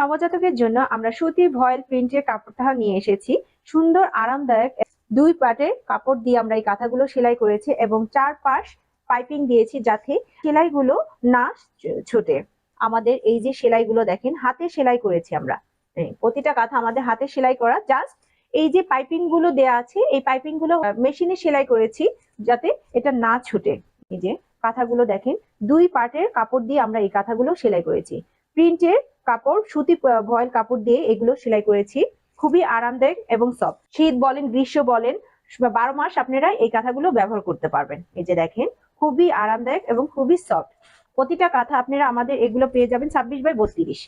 নবজাতকের জন্য আমরা সুতি ভয়েল প্রিন্টের কাপড়টা নিয়ে এসেছি। সুন্দর, আরামদায়ক দুই পাটের কাপড় দিয়ে আমরা এই কাঁথাগুলো সেলাই করেছি এবং চার পাশ পাইপিং দিয়েছি যাতে সেলাইগুলো না ছোটে। আমাদের এই যে সেলাইগুলো দেখেন, হাতে সেলাই করেছি আমরা। প্রতিটা কাঁথা আমাদের হাতে সেলাই করা। জাস্ট এই যে পাইপিংগুলো দেয়া আছে, এই পাইপিংগুলো মেশিনে সেলাই করেছি যাতে এটা না ছুটে। এই যে কাঁথাগুলো দেখেন, দুই পাটের কাপড় দিয়ে আমরা এই কাঁথাগুলো সেলাই করেছি। প্রিন্টের কাপড়, সুতি ভয়েল কাপড় দিয়ে এগুলো সেলাই করেছি। খুবই আরামদায়ক এবং সফট শীত বলেন, গ্রীষ্ম বলেন বারো মাস আপনারা এই কাঁথাগুলো ব্যবহার করতে পারবেন। এই যে দেখেন, খুবই আরামদায়ক এবং খুবই সফট প্রতিটা কাঁথা আপনারা আমাদের এগুলো পেয়ে যাবেন ছাব্বিশ বাই বত্রিশ।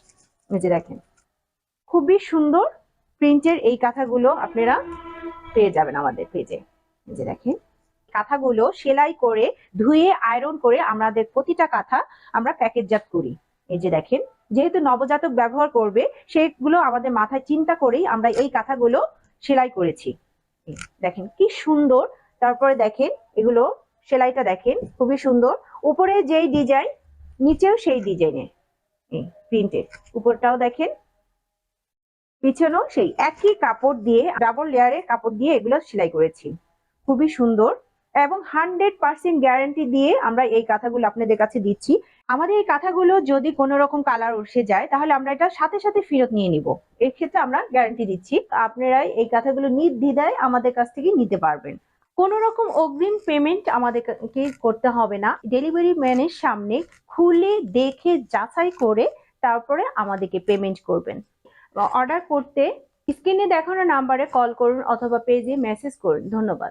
এই যে দেখেন, খুবই সুন্দর প্রিন্টের এই কাঁথাগুলো আপনারা পেয়ে যাবেন আমাদের পেজে। এই যে দেখেন, কাঁথাগুলো সেলাই করে, ধুয়ে আয়রন করে আমাদের প্রতিটা কাঁথা আমরা প্যাকেটজাত করি। এই যে দেখেন যেহেতু নবজাতক ব্যবহার করবে, সেগুলো আমাদের মাথায় চিন্তা করেই আমরা এই কাঁথাগুলো সেলাই করেছি। দেখেন কি সুন্দর। তারপরে দেখেন, এগুলো সেলাইটা দেখেন, খুবই সুন্দর। উপরে যেই ডিজাইন নিচেও সেই ডিজাইনের এই প্রিন্টেড উপরটাও দেখেন, পিছনেও সেই একই কাপড় দিয়ে ডাবল লেয়ারের কাপড় দিয়ে এগুলো সেলাই করেছি। খুবই সুন্দর। এবং হান্ড্রেড পার্সেন্ট গ্যারান্টি দিয়ে আমরা এই কাঁথাগুলো আপনাদের কাছে দিচ্ছি। আমাদের এই কাঁথাগুলো যদি কোনো রকম কালার উঠে যায়, তাহলে আমরা এটা সাথে সাথে ফেরত নিয়ে নিব। এর ক্ষেত্রে আমরা গ্যারান্টি দিচ্ছি। আপনারা এই কাঁথাগুলো নির্দ্বিধায় আমাদের কাছ থেকে নিতে পারবেন। কোনো রকম অগ্রিম পেমেন্ট আমাদেরকে করতে হবে না। ডেলিভারি ম্যানের সামনে খুলে দেখে যাচাই করে তারপরে আমাদেরকে পেমেন্ট করবেন। অর্ডার করতে স্ক্রিনে দেখানো নাম্বারে কল করুন অথবা পেজে মেসেজ করুন। ধন্যবাদ।